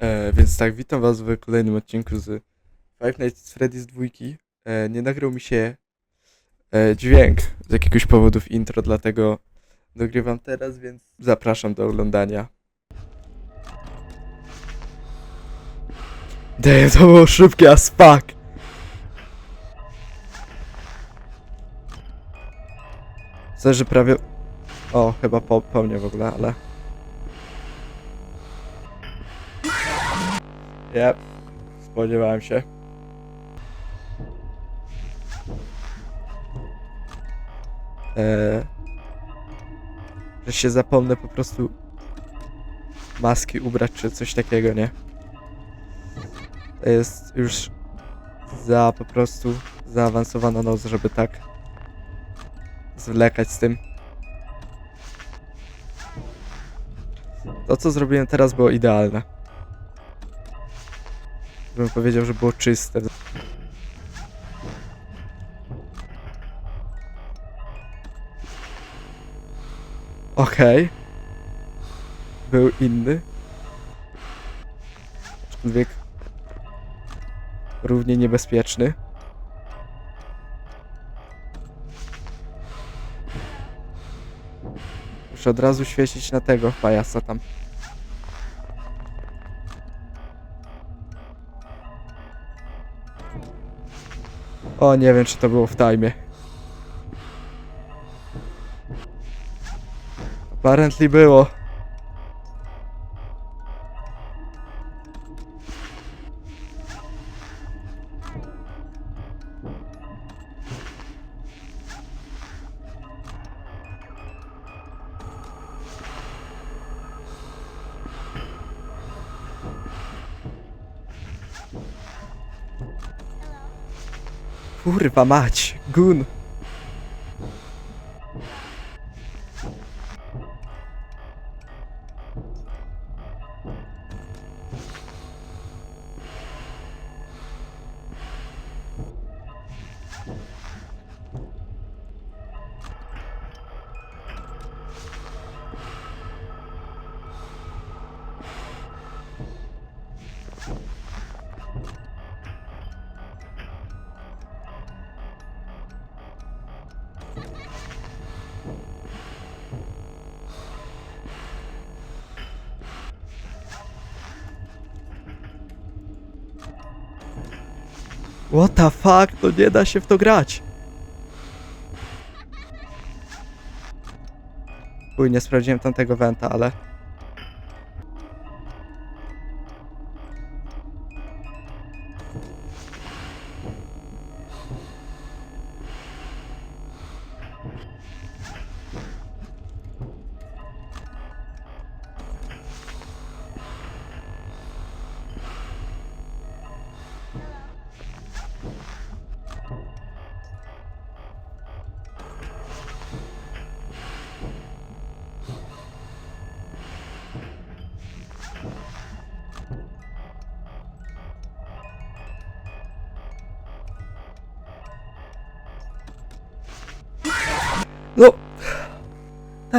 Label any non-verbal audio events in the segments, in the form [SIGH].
E, więc tak, witam was w kolejnym odcinku z Five Nights at Freddy's 2. E, nie nagrał mi się e, dźwięk z jakiegoś powodu w intro, dlatego nagrywam teraz, więc zapraszam do oglądania. Damn, to było szybkie as fuck! Że prawie... O, chyba po, po mnie w ogóle, ale... Yep, spodziewałem się. Eee, że się zapomnę po prostu maski ubrać czy coś takiego, nie? To jest już za po prostu zaawansowana noc, żeby tak zwlekać z tym. To co zrobiłem teraz było idealne bym powiedział, że było czyste. Okej. Był inny. Aczkolwiek równie niebezpieczny. Muszę od razu świecić na tego pajasa tam. O, nie wiem, czy to było w tajmie. Apparently było. Kurwa mać, gun. What the fuck? To nie da się w to grać. Uj, nie sprawdziłem tamtego wenta, ale...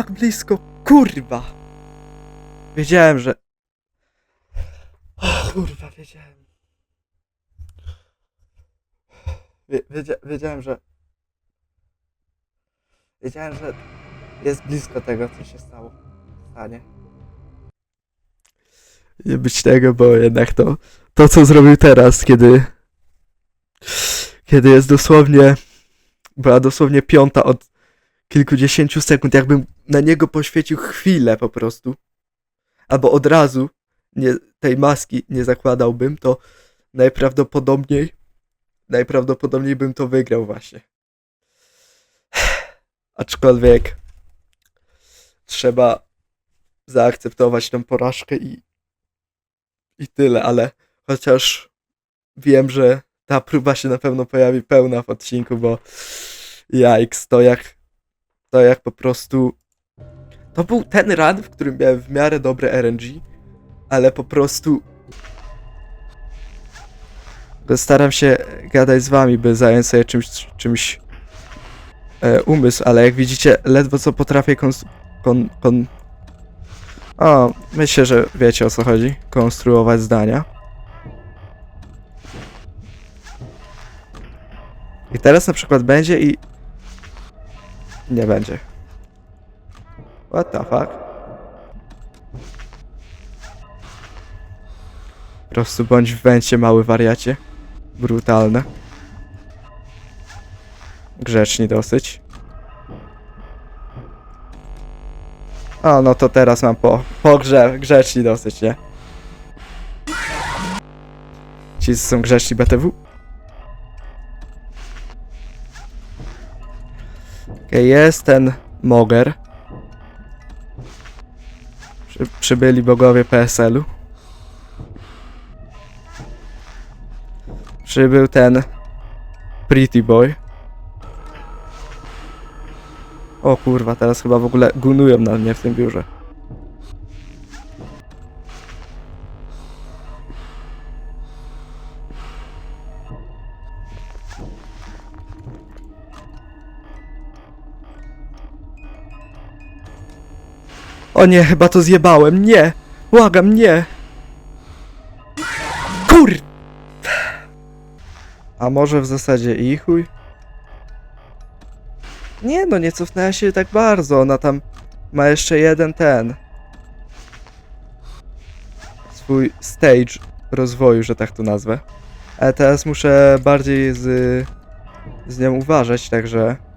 Tak blisko, kurwa! Wiedziałem, że... Kurwa, wiedziałem. Wie, wiedzia, wiedziałem, że... Wiedziałem, że jest blisko tego, co się stało. Stanie. Nie być tego, bo jednak to... To, co zrobił teraz, kiedy... Kiedy jest dosłownie... Była dosłownie piąta od kilkudziesięciu sekund, jakbym na niego poświecił chwilę po prostu, albo od razu nie, tej maski nie zakładałbym, to najprawdopodobniej, najprawdopodobniej bym to wygrał właśnie. [SIGHS] Aczkolwiek trzeba zaakceptować tę porażkę i, i tyle, ale chociaż wiem, że ta próba się na pewno pojawi pełna w odcinku, bo jajks, to jak to jak po prostu. To był ten run, w którym miałem w miarę dobre RNG, ale po prostu. Staram się gadać z wami, by zająć sobie czymś, czymś e, umysł, ale jak widzicie, ledwo co potrafię kons- kon, kon, O, myślę, że wiecie o co chodzi. Konstruować zdania. I teraz na przykład będzie i... Nie będzie. What the fuck? Po prostu bądź w węcie, mały wariacie. Brutalne. Grzeczni dosyć. O, no to teraz mam po, po grze, grzeczni dosyć, nie? Ci są grzeczni BTW. Jest ten Moger. Przy, przybyli bogowie PSL-u. Przybył ten Pretty Boy. O kurwa, teraz chyba w ogóle gunują na mnie w tym biurze. O nie, chyba to zjebałem. Nie! Błagam, nie! Kur... A może w zasadzie i chuj? Nie no, nie cofnęła się tak bardzo. Ona tam ma jeszcze jeden ten. Swój stage rozwoju, że tak to nazwę. Ale teraz muszę bardziej z, z nią uważać, także.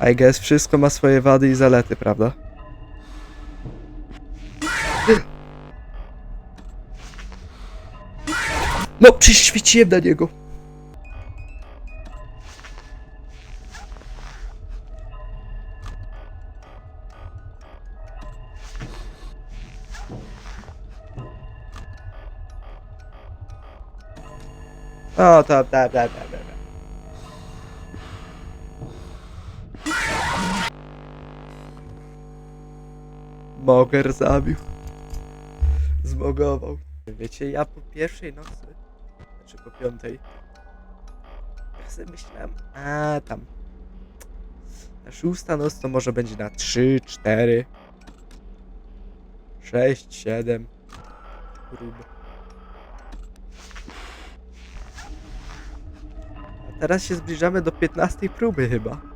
I guess wszystko ma swoje wady i zalety, prawda? No, przyświeciłem na niego. O, to, da, da, da, Moger zabił. Zmogował. Wiecie, ja po pierwszej nocy, znaczy po piątej, ja sobie myślałem, a tam, ta szósta noc to może będzie na 3, 4, 6, 7 prób. A teraz się zbliżamy do 15 próby chyba.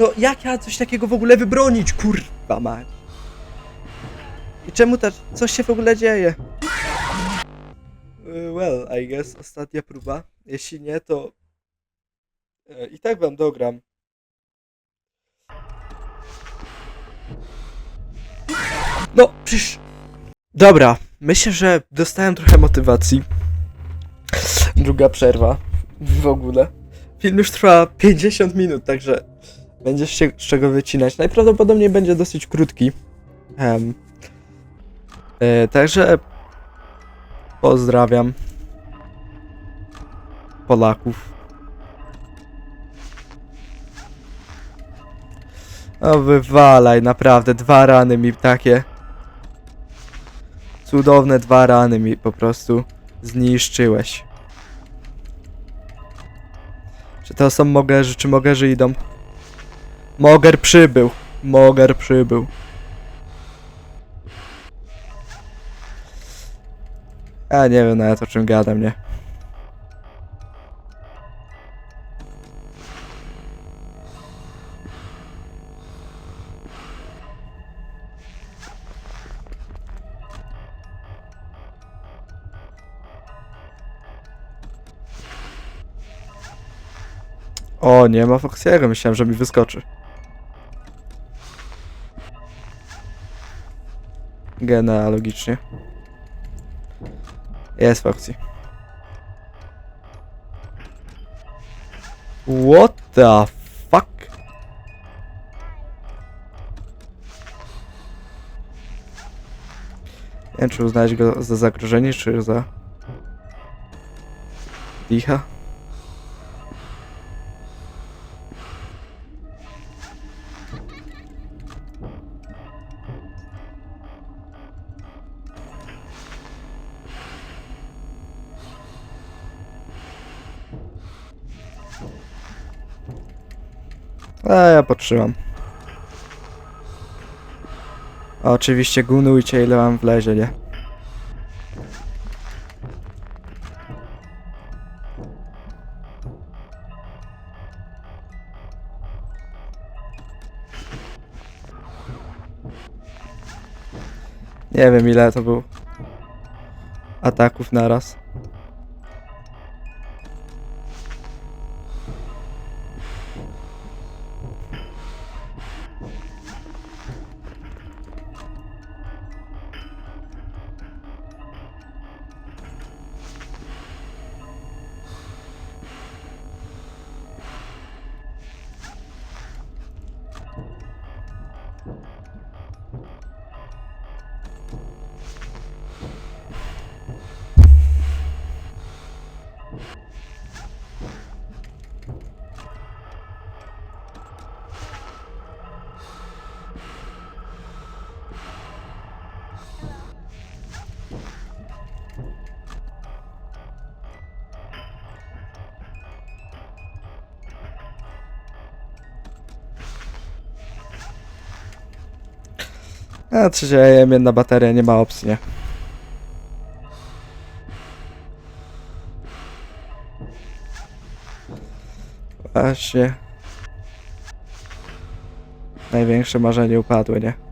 No jak ja coś takiego w ogóle wybronić, kurwa mać? I czemu ta... coś się w ogóle dzieje? Y, Well, I guess ostatnia próba. Jeśli nie, to... e, I tak wam dogram. No, przecież... Dobra, myślę, że dostałem trochę motywacji. Druga przerwa. W ogóle. Film już trwa 50 minut, także będzie z cie- z czego wycinać. Najprawdopodobniej będzie dosyć krótki. E, także pozdrawiam Polaków. O wywalaj, naprawdę, dwa rany mi takie cudowne dwa rany mi po prostu zniszczyłeś. Czy to są mogerzy, czy mogerzy idą? Moger przybył. Moger przybył. A nie wiem nawet o czym gadam, nie? O, nie ma Foxiego, myślałem, że mi wyskoczy. Genealogicznie. Jest Foxy. What the fuck? Nie wiem, czy uznać go za zagrożenie, czy za... Dicha? A ja potrzymam. A oczywiście gunujcie ile mam wlezie, nie? Nie wiem ile to był ataków naraz. A trzecia jedna bateria, nie ma opcji, nie? Właśnie. Największe marzenie upadły, nie?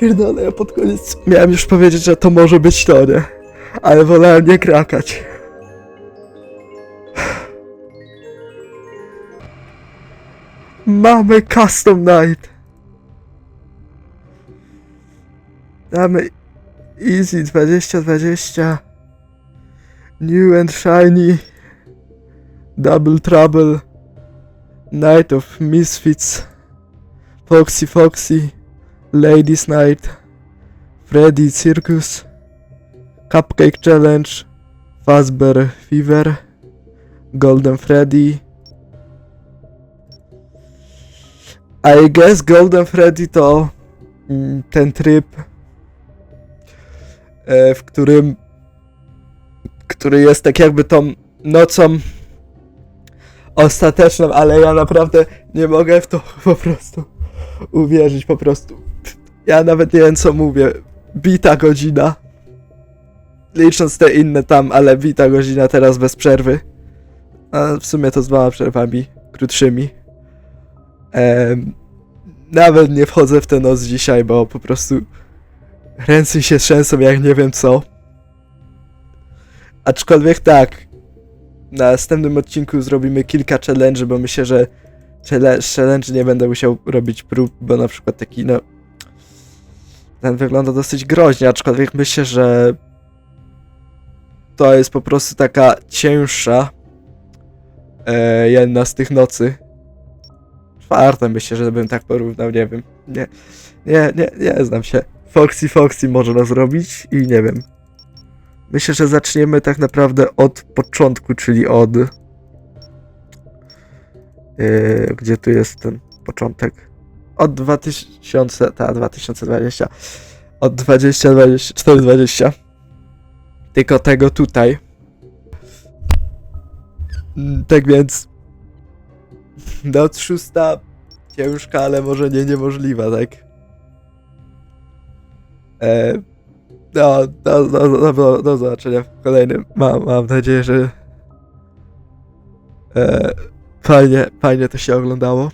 pierdolę, ja pod koniec miałem już powiedzieć, że to może być to, nie? Ale wolałem nie krakać. Mamy custom night. Mamy easy 2020. New and shiny. Double trouble. Night of misfits. Foxy Foxy. Ladies Night. Freddy Circus. Cupcake Challenge. Fazbear Fever. Golden Freddy. I guess Golden Freddy to mm, ten tryb, e, w którym który jest tak jakby tą nocą ostateczną, ale ja naprawdę nie mogę w to po prostu uwierzyć, po prostu. Ja nawet nie wiem co mówię. Bita godzina. Licząc te inne tam, ale bita godzina teraz bez przerwy. A w sumie to z dwoma przerwami krótszymi. Em, nawet nie wchodzę w tę noc dzisiaj, bo po prostu ręce się trzęsą jak nie wiem co. Aczkolwiek tak, na następnym odcinku zrobimy kilka challenge, bo myślę, że challenge nie będę musiał robić prób, bo na przykład taki no ten wygląda dosyć groźnie, aczkolwiek myślę, że to jest po prostu taka cięższa e, jedna z tych nocy. Czwarta myślę, że bym tak porównał, nie wiem. Nie, nie, nie, nie znam się. Foxy Foxy można zrobić i nie wiem. Myślę, że zaczniemy tak naprawdę od początku, czyli od. Yy, gdzie tu jest ten początek? Od 2000, ta 2020. Od 2020, 420. Tylko tego tutaj. Mm, Tak więc. [LAUGHS] Noc szósta ciężka, ale może nie niemożliwa, tak? E, no, do, do, do, do, do zobaczenia w kolejnym. Mam, mam nadzieję, że e, fajnie, fajnie to się oglądało.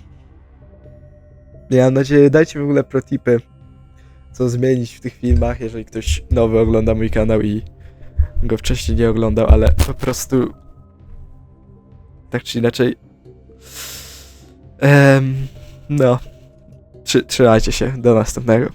Ja mam nadzieję, dajcie w ogóle protipy, co zmienić w tych filmach, jeżeli ktoś nowy ogląda mój kanał i go wcześniej nie oglądał, ale po prostu tak czy inaczej Em, no, Trzy, trzymajcie się, do następnego.